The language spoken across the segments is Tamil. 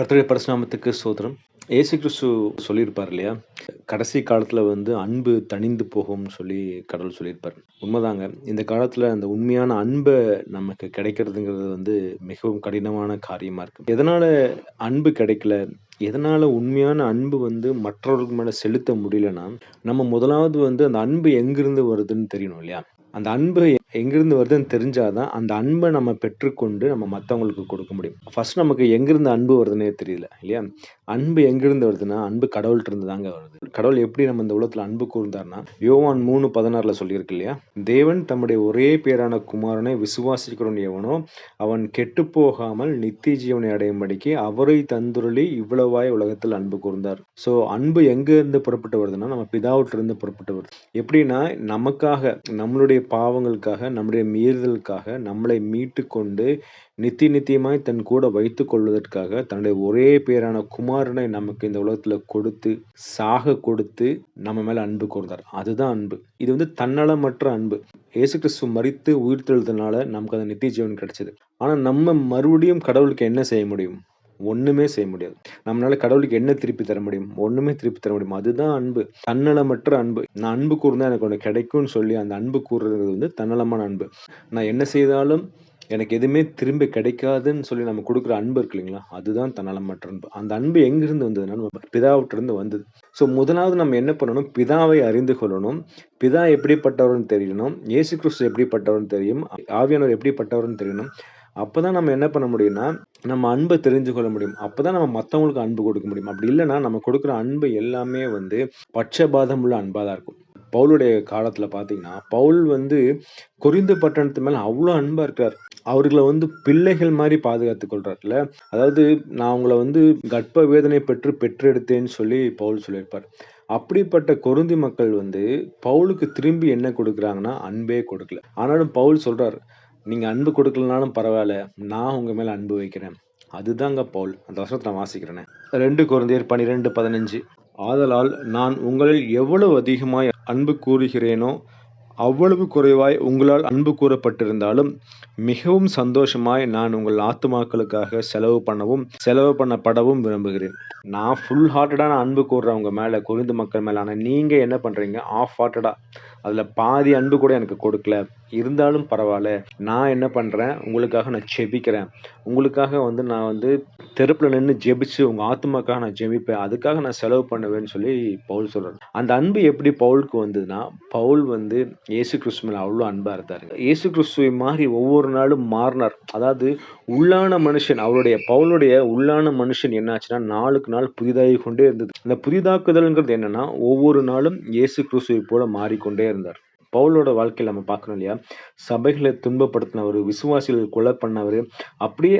கர்த்தருடைய பரிசுநாமத்துக்கு சோதரம் ஏசு கிறிஸ்து சொல்லியிருப்பார் இல்லையா? கடைசி காலத்தில் வந்து அன்பு தணிந்து போகும்னு சொல்லி கடவுள் சொல்லியிருப்பார். உண்மைதாங்க இந்த காலத்தில் அந்த உண்மையான அன்பை நமக்கு கிடைக்கிறதுங்கிறது வந்து மிகவும் கடினமான காரியமாக இருக்கு. எதனால் அன்பு கிடைக்கல? எதனால் உண்மையான அன்பு வந்து மற்றவர்கள் மேலே செலுத்த முடியலன்னா, நம்ம முதலாவது வந்து அந்த அன்பு எங்கிருந்து வருதுன்னு தெரியணும் இல்லையா? அந்த அன்பு எங்கிருந்து வருதுன்னு தெரிஞ்சாதான் அந்த அன்பை நம்ம பெற்றுக்கொண்டு நம்ம மத்தவங்களுக்கு கொடுக்க முடியும். ஃபர்ஸ்ட் நமக்கு எங்கிருந்து அன்பு வருதுன்னே தெரியல இல்லையா? அன்பு எங்கிருந்து வருதுன்னா, அன்பு கடவுள்கிட்ட தாங்க வருது. கடவுள் எப்படி நம்ம இந்த உலகத்தில் அன்பு கூர்ந்தார்னா யோவான் 3:16ல சொல்லியிருக்கு இல்லையா? தேவன் தம்முடைய ஒரே பேரான குமாரனை விசுவாசிக்கிறவன் எவனோ, அவன் கெட்டு போகாமல் நித்திய ஜீவனை அடையும்படிக்கு அவரை தந்துருளி இவ்வளவாய் உலகத்தில் அன்பு கூர்ந்தார். ஸோ அன்பு எங்கிருந்து புறப்பட்டு வருதுன்னா, நம்ம பிதாவிட்டிருந்து புறப்பட்டு வருது. எப்படின்னா, நமக்காக நம்மளுடைய பாவங்களுக்காக, நம்முடைய மீறுதலுக்காக நம்மளை மீட்டு கொண்டு நித்தி நித்தியமாய் தன் கூட வைத்து கொள்வதற்காக தன்னுடைய ஒரே பேரான குமாரனை நமக்கு இந்த உலகத்துல கொடுத்து, சாக கொடுத்து நம்ம மேல அன்பு கூர்ந்தார். அதுதான் அன்பு. இது வந்து தன்னலமற்ற அன்பு. இயேசு கிறிஸ்து மறித்து உயிர் தெழுதுனால நமக்கு அந்த நித்திய ஜீவன் கிடைச்சது. ஆனா நம்ம மறுபடியும் கடவுளுக்கு என்ன செய்ய முடியும்? ஒன்றுமே செய்ய முடியாது. நம்மளால கடவுளுக்கு என்ன திருப்பி தர முடியும்? ஒன்றுமே திருப்பி தர முடியும் அதுதான் அன்பு. தன்னலமற்ற அன்பு. நான் அன்பு கூர்ந்தா எனக்கு ஒன்று கிடைக்கும்னு சொல்லி அந்த அன்பு கூறுறது வந்து தன்னலமான அன்பு. நான் என்ன செய்தாலும் எனக்கு எதுவுமே திரும்ப கிடைக்காதுன்னு சொல்லி நம்ம கொடுக்குற அன்பு இருக்கு இல்லைங்களா? அதுதான் தன்னலமற்ற அன்பு. அந்த அன்பு எங்கிருந்து வந்ததுன்னா, நம்ம பிதாவிட்ட இருந்து வந்தது. ஸோ முதலாவது நம்ம என்ன பண்ணணும்? பிதாவை அறிந்து கொள்ளணும். பிதா எப்படிப்பட்டவர்னு தெரியணும். இயேசு கிறிஸ்து எப்படிப்பட்டவர்னு தெரியும். ஆவியானவர் எப்படிப்பட்டவர்னு தெரியணும். அப்போ தான் நம்ம என்ன பண்ண முடியும்னா, நம்ம அன்பை தெரிஞ்சு கொள்ள முடியும். அப்பதான் நம்ம மற்றவங்களுக்கு அன்பு கொடுக்க முடியும். அப்படி இல்லைன்னா நம்ம கொடுக்குற அன்பு எல்லாமே வந்து பட்சபாதம் உள்ள அன்பாக தான் இருக்கும். பவுலுடைய காலத்தில் பார்த்தீங்கன்னா, பவுல் வந்து கொரிந்து பட்டணத்து மேலே அவ்வளோ அன்பாக இருக்கிறார். அவர்களை வந்து பிள்ளைகள் மாதிரி பாதுகாத்து கொள்றாருல அதாவது நான் அவங்கள வந்து கர்ப்ப வேதனை பெற்று பெற்றெடுத்தேன்னு சொல்லி பவுல் சொல்லியிருப்பார். அப்படிப்பட்ட கொருந்தி மக்கள் வந்து பவுலுக்கு திரும்பி என்ன கொடுக்குறாங்கன்னா, அன்பே கொடுக்கல. ஆனாலும் பவுல் சொல்றாரு, நீங்க அன்பு கொடுக்கலனாலும் பரவாயில்ல நான் உங்க மேல அன்பு வைக்கிறேன். அதுதாங்க பவுல். அந்த வசனத்தை நான் வாசிக்கிறேனே. 2 கொரிந்தியர் 12:15 ஆதலால் நான் உங்களில் எவ்வளவு அதிகமாய் அன்பு கூறுகிறேனோ, அவ்வளவு குறைவாய் உங்களால் அன்பு கூறப்பட்டிருந்தாலும் மிகவும் சந்தோஷமாய் நான் உங்கள் ஆத்துமாக்களுக்காக செலவு பண்ணவும், செலவு பண்ணப்படவும் விரும்புகிறேன். நான் ஃபுல் ஹார்ட்டடான நான் அன்பு கூறுறவங்க மேலே குறிந்து மக்கள் மேலான நீங்கள் என்ன பண்ணுறீங்க ஆஃப் ஹார்ட்டடாக அதில் பாதி அன்பு கூட எனக்கு கொடுக்கல. இருந்தாலும் பரவாயில்ல நான் என்ன பண்ணுறேன் உங்களுக்காக நான் ஜெபிக்கிறேன். உங்களுக்காக வந்து நான் வந்து தெருப்பில் நின்று ஜெபிச்சு உங்கள் ஆத்மாக்காக நான் ஜெபிப்பேன். அதுக்காக நான் செலவு பண்ணுவேன்னு சொல்லி பவுல் சொல்கிறார் அந்த அன்பு எப்படி பவுலுக்கு வந்ததுன்னா, பவுல் வந்து இயேசு கிறிஸ்து மேலே அவ்வளோ அன்பாக இருந்தார் இயேசு கிறிஸ்துவை மாறி ஒவ்வொரு நாளும் மாறினார். அதாவது உள்ளான மனுஷன் அவருடைய பவுலுடைய உள்ளான மனுஷன் என்னாச்சுன்னா, நாளுக்கு நாள் புதிதாகி கொண்டே இருந்தது. அந்த புதிதாக்குதல்ங்கிறது என்னன்னா, ஒவ்வொரு நாளும் இயேசு கிறிஸ்துவை போல மாறிக்கொண்டே இருந்தார். பவுலோட வாழ்க்கையில நம்ம பார்க்கணும் இல்லையா? சபைகளை துன்பப்படுத்தினவர் விசுவாசிகள் கொலை பண்ணவரு, அப்படியே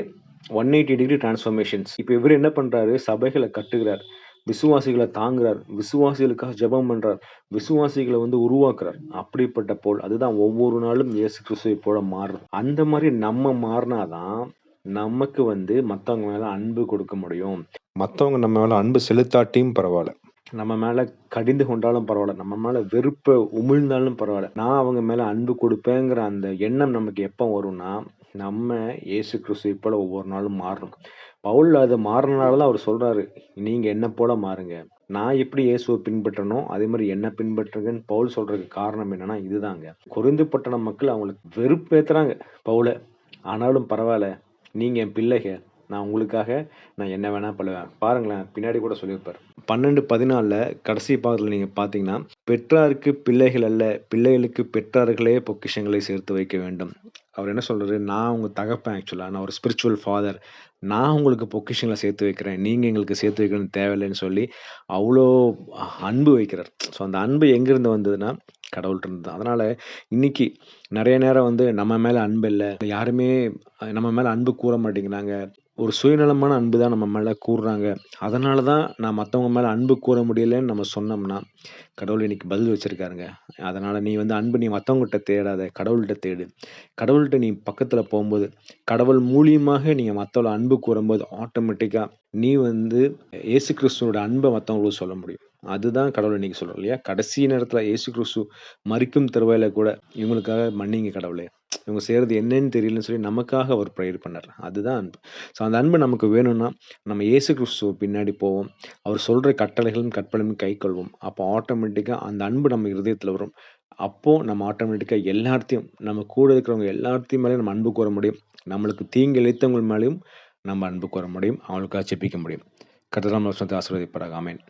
180 டிகிரி டிரான்ஸ்ஃபர்மேஷன்ஸ். இப்போ இவரு என்ன பண்றாரு? சபைகளை கட்டுகிறார். விசுவாசிகளை தாங்குறார். விசுவாசிகளுக்காக ஜெபம் பண்ணுறார் விசுவாசிகளை வந்து உருவாக்குறார். அப்படிப்பட்ட பவுல். அதுதான் ஒவ்வொரு நாளும் இயேசு கிறிஸ்துவை போல மாறுறது. அந்த மாதிரி நம்ம மாறினாதான் நமக்கு வந்து மத்தவங்க மேல அன்பு கொடுக்க முடியும். மத்தவங்க நம்ம மேலே அன்பு செலுத்தாட்டியும் பரவாயில்ல நம்ம மேலே கடிந்து கொண்டாலும் பரவாயில்ல நம்ம மேலே வெறுப்பை உமிழ்ந்தாலும் பரவாயில்ல நான் அவங்க மேலே அன்பு கொடுப்பேங்கிற அந்த எண்ணம் நமக்கு எப்போ வரும்னா, நம்ம இயேசு கிறிஸ்துவை போல் ஒவ்வொரு நாளும் மாறணும். பவுல் அது மாறினால தான் அவர் சொல்கிறாரு நீங்கள் என்ன போல மாறுங்க. நான் எப்படி இயேசுவை பின்பற்றனோ, அதே மாதிரி என்ன பின்பற்றுங்கன்னு பவுல் சொல்கிறதுக்கு காரணம் என்னன்னா, இதுதாங்க. குறைந்து பட்டண மக்கள் அவங்களுக்கு வெறுப்பேற்றுறாங்க பவுலை ஆனாலும் பரவாயில்ல நீங்கள் என் பிள்ளைகள் நான் உங்களுக்காக நான் என்ன வேணால் பண்ணுவேன். பாருங்களேன், பின்னாடி கூட சொல்லியிருப்பார் பன்னெண்டு பதினாலில் கடைசி பாகத்தில் நீங்கள் பார்த்தீங்கன்னா, பெற்றாருக்கு பிள்ளைகள் அல்ல, பிள்ளைகளுக்கு பெற்றார்களே பொக்கிஷங்களை சேர்த்து வைக்க வேண்டும். அவர் என்ன சொல்கிறாரு நான் உங்கள் தகப்பேன் ஆக்சுவலாக நான் ஒரு ஸ்பிரிச்சுவல் ஃபாதர். நான் உங்களுக்கு பொக்கிஷங்களை சேர்த்து வைக்கிறேன். நீங்கள் எங்களுக்கு சேர்த்து வைக்கணும்னு தேவையில்லைன்னு சொல்லி, அவ்வளோ அன்பு வைக்கிறார். ஸோ அந்த அன்பு எங்கேருந்து வந்ததுன்னா, கடவுள்கிட்ட இருந்து தான். இன்றைக்கி இன்னைக்கு நேரம் வந்து நம்ம மேலே அன்பு இல்லை யாருமே நம்ம மேலே அன்பு கூற மாட்டேங்கிறாங்க. ஒரு சுயநலமான அன்பு தான் நம்ம மேலே கூறுறாங்க அதனால தான் நான் மற்றவங்க மேலே அன்பு கூற முடியலன்னு நம்ம சொன்னோம்னா, கடவுள் இன்னைக்கு பதில் வச்சுருக்காருங்க அதனால் நீ வந்து அன்பு நீ மற்றவங்ககிட்ட தேடாத. கடவுள்கிட்ட தேடு. கடவுள்கிட்ட நீ பக்கத்தில் போகும்போது கடவுள் மூலியமாக நீங்கள் மற்றவளை அன்பு கூறும்போது ஆட்டோமேட்டிக்காக நீ வந்து இயேசு கிறிஸ்துவோட அன்பை மற்றவங்களுக்கு சொல்ல முடியும். அதுதான் கடவுள் இன்னைக்கு சொல்றோம் இல்லையா? கடைசி நேரத்தில் இயேசு கிறிஸ்து மறிக்கும் தருவாயில கூட இவங்களுக்காக மன்னிங்க கடவுளே. இவங்க செய்கிறது என்னன்னு தெரியலன்னு சொல்லி நமக்காக அவர் ப்ரேயர் பண்ணார். அதுதான் அன்பு. ஸோ அந்த அன்பு நமக்கு வேணும்னா நம்ம இயேசு கிறிஸ்துவ பின்னாடி போவோம். அவர் சொல்கிற கட்டளைகளும் கற்பனையும் கை கொள்வோம். அப்போ ஆட்டோமேட்டிக்காக அந்த அன்பு நம்ம இருதயத்தில் வரும். அப்போது நம்ம ஆட்டோமேட்டிக்காக எல்லாத்தையும் நம்ம கூட இருக்கிறவங்க எல்லாத்தையும் மேலேயும் நம்ம அன்பு கூற முடியும். நம்மளுக்கு தீங்கு இழைத்தவங்க மேலேயும் நம்ம அன்பு கூற முடியும். அவங்களுக்காக செப்பிக்க முடியும். கத்ததாம் வசனத்தை ஆசீர்வதிப்படாக ஆமென்.